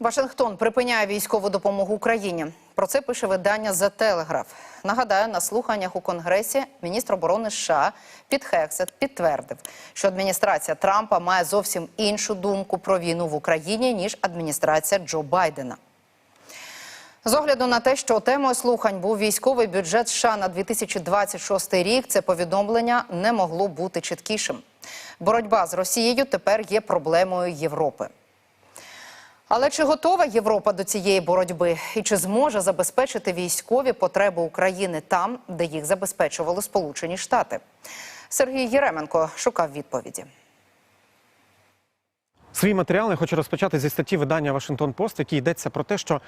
Вашингтон припиняє військову допомогу Україні. Про це пише видання The Telegraph. Нагадаю, на слуханнях у Конгресі міністр оборони США Піт Хексет підтвердив, що адміністрація Трампа має зовсім іншу думку про війну в Україні ніж адміністрація Джо Байдена. З огляду на те, що темою слухань був військовий бюджет США на 2026 рік, це повідомлення не могло бути чіткішим. Боротьба з Росією тепер є проблемою Європи. Але чи готова Європа до цієї боротьби і чи зможе забезпечити військові потреби України там, де їх забезпечували Сполучені Штати? Сергій Єременко шукав відповіді. Свій матеріал я хочу розпочати зі статті видання Вашингтон Пост, якій йдеться про те, що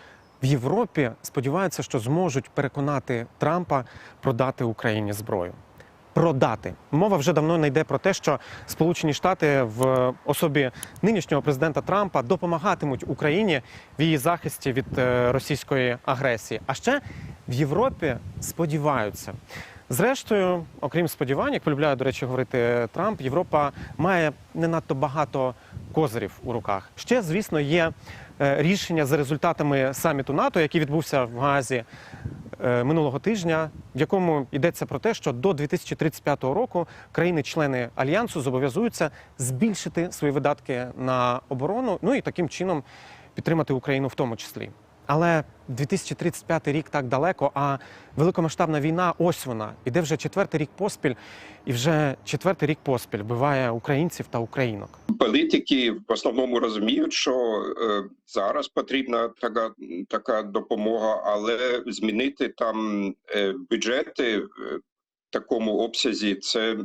в Європі сподіваються, що зможуть переконати Трампа продати Україні зброю. Продати мова вже давно не йде про те, що Сполучені Штати в особі нинішнього президента Трампа допомагатимуть Україні в її захисті від е, російської агресії. А ще в Європі сподіваються. Зрештою, окрім сподівань, як полюбляє, до речі, говорити Трамп, Європа має не надто багато козирів у руках. Ще, звісно, є е, рішення за результатами саміту НАТО, який відбувся в Газі минулого тижня, в якому йдеться про те, що до 2035 року країни-члени альянсу зобов'язуються збільшити свої видатки на оборону, ну і таким чином підтримати Україну в тому числі. Але 2035 рік так далеко, а великомасштабна війна ось вона. Іде вже четвертий рік поспіль, і вже четвертий рік поспіль вбиває українців та українок. Політики в основному розуміють, що е, зараз потрібна така така допомога, але змінити там е, бюджети в такому обсязі це,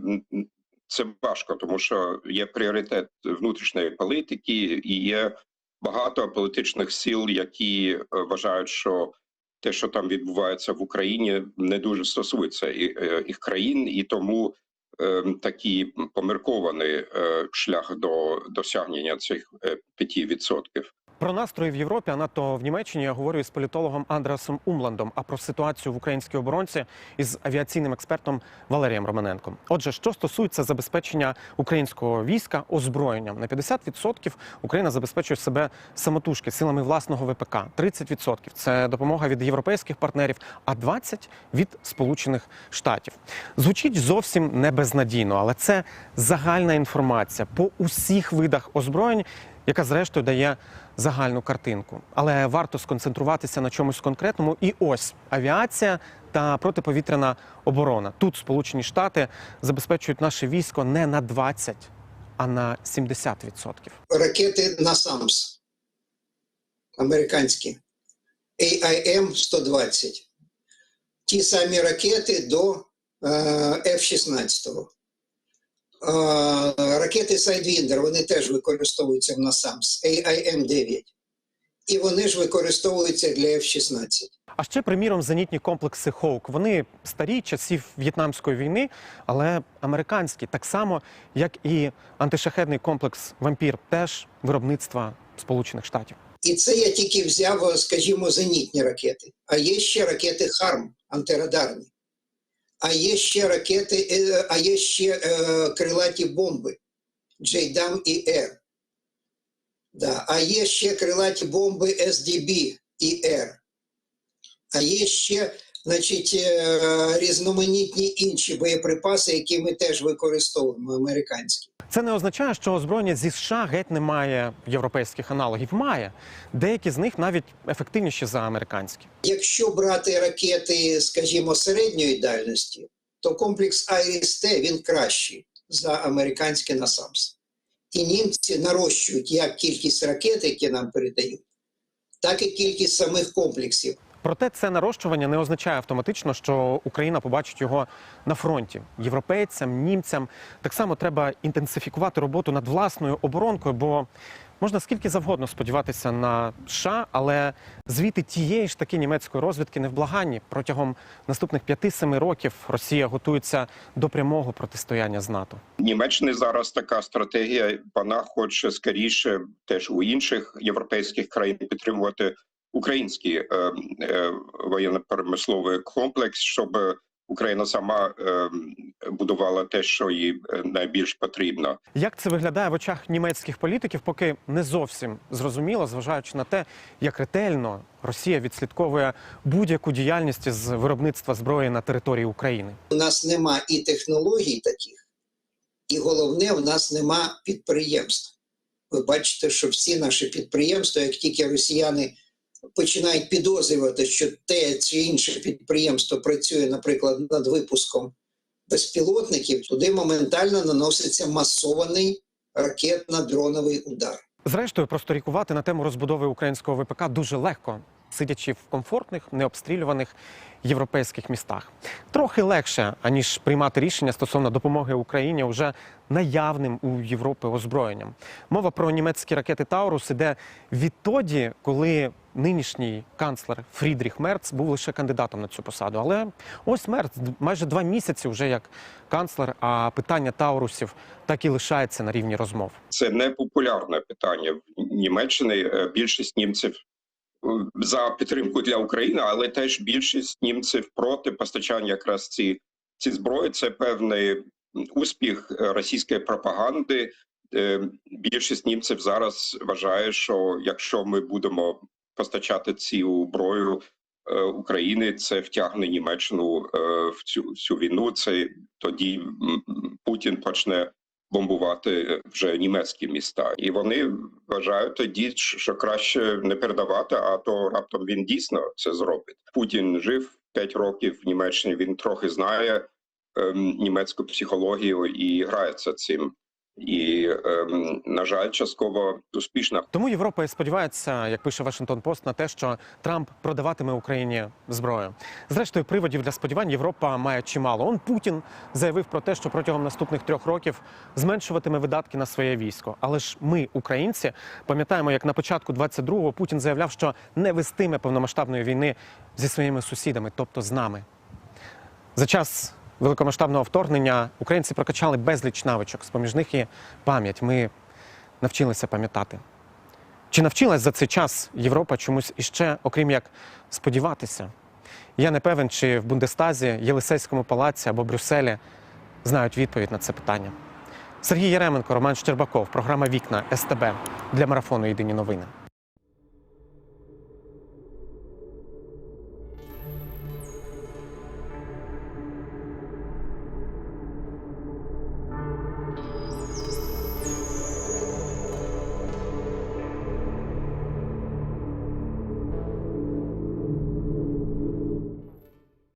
це важко, тому що є пріоритет внутрішньої політики і є багато політичних сил, які е, вважають, що те, що там відбувається в Україні, не дуже стосується е, їх країн, і тому такий поміркований е, шлях до досягнення цих е, 5%. Про настрої в Європі, а надто в Німеччині, я говорю із політологом Андреасом Умландом. А про ситуацію в українській оборонці із авіаційним експертом Валерієм Романенком. Отже, що стосується забезпечення українського війська озброєнням, на 50% Україна забезпечує себе самотужки силами власного ВПК. 30% – це допомога від європейських партнерів, а 20% – від Сполучених Штатів. Звучить зовсім не безнадійно, але це загальна інформація по усіх видах озброєнь яка зрештою дає загальну картинку. Але варто сконцентруватися на чомусь конкретному. І ось авіація та протиповітряна оборона. Тут Сполучені Штати забезпечують наше військо не на 20, а на 70%. ракети NASAMS американські AIM-120. Ті самі ракети до е, F-16. Ракети Sidewinder, вони теж використовуються в NASAMS AIM-9. І вони ж використовуються для F-16. А ще, приміром, зенітні комплекси Хоук. Вони старі часів В'єтнамської війни, але американські, так само, як і антишахедний комплекс Вампір, теж виробництва Сполучених Штатів. І це я тільки взяв, скажімо, зенітні ракети. А є ще ракети ХАРМ антирадарні. А є ще ракети, е, а є ще е, крилаті бомби Джейдам і Р. Да. А є ще крилаті бомби СДБ і Р. А є ще значить, е, різноманітні інші боєприпаси, які ми теж використовуємо, американські. Це не означає, що озброєння зі США геть не має європейських аналогів. Має деякі з них навіть ефективніші за американські. Якщо брати ракети, скажімо, середньої дальності, то комплекс Айріс-Т він кращий за американське насамство. І німці нарощують як кількість ракет, які нам передають, так і кількість самих комплексів. Проте це нарощування не означає автоматично, що Україна побачить його на фронті. Європейцям, німцям так само треба інтенсифікувати роботу над власною оборонкою, бо можна скільки завгодно сподіватися на США, але звіти тієї ж таки німецької розвідки невблаганні. Протягом наступних 5-7 років Росія готується до прямого протистояння з НАТО. Німеччини зараз така стратегія. Вона хоче скоріше теж у інших європейських країн підтримувати український е, е, воєнно-промисловий комплекс, щоб Україна сама е, будувала те, що їй е, найбільш потрібно. Як це виглядає в очах німецьких політиків, поки не зовсім зрозуміло, зважаючи на те, як ретельно Росія відслідковує будь-яку діяльність з виробництва зброї на території України? У нас нема і технологій таких, і головне, у нас нема підприємств. Ви бачите, що всі наші підприємства, як тільки росіяни починають підозрювати, що те чи інше підприємство працює, наприклад, над випуском безпілотників, туди моментально наноситься масований ракетно-дроновий удар. Зрештою, просторікувати на тему розбудови українського ВПК дуже легко, сидячи в комфортних, необстрілюваних європейських містах. Трохи легше, аніж приймати рішення стосовно допомоги Україні уже наявним у Європи озброєнням. Мова про німецькі ракети Таурус іде відтоді, коли нинішній канцлер Фрідріх Мерц був лише кандидатом на цю посаду. Але ось Мерц майже два місяці вже як канцлер, а питання Таурусів так і лишається на рівні розмов. Це не популярне питання в Німеччині. Е, Більшість німців е, за підтримку для України, але теж більшість німців проти постачання якраз ці, ці зброї. Це певний успіх е, російської пропаганди. Більшість німців зараз вважає, що якщо ми будемо постачати цю зброю е, України, це втягне Німеччину е, в цю, цю війну. Це тоді Путін почне бомбувати вже німецькі міста, і вони вважають тоді, що краще не передавати, а то раптом він дійсно це зробить. Путін жив 5 років в Німеччині. Він трохи знає ем, німецьку психологію і грається цим. І ем, на жаль, частково успішно. Тому Європа і сподівається, як пише Вашингтон Пост, на те, що Трамп продаватиме Україні зброю. Зрештою, приводів для сподівань Європа має чимало. Он Путін заявив про те, що протягом наступних трьох років зменшуватиме видатки на своє військо. Але ж ми, українці, пам'ятаємо, як на початку 22-го Путін заявляв, що не вестиме повномасштабної війни зі своїми сусідами, тобто з нами. За час великомасштабного вторгнення українці прокачали безліч навичок. З поміж них і пам'ять. Ми навчилися пам'ятати. Чи навчилась за цей час Європа чомусь іще, окрім як сподіватися? Я не певен, чи в Бундестазі, Єлисейському палаці або Брюсселі знають відповідь на це питання. Сергій Яременко, Роман Щербаков, програма Вікна СТБ для марафону Єдині новини.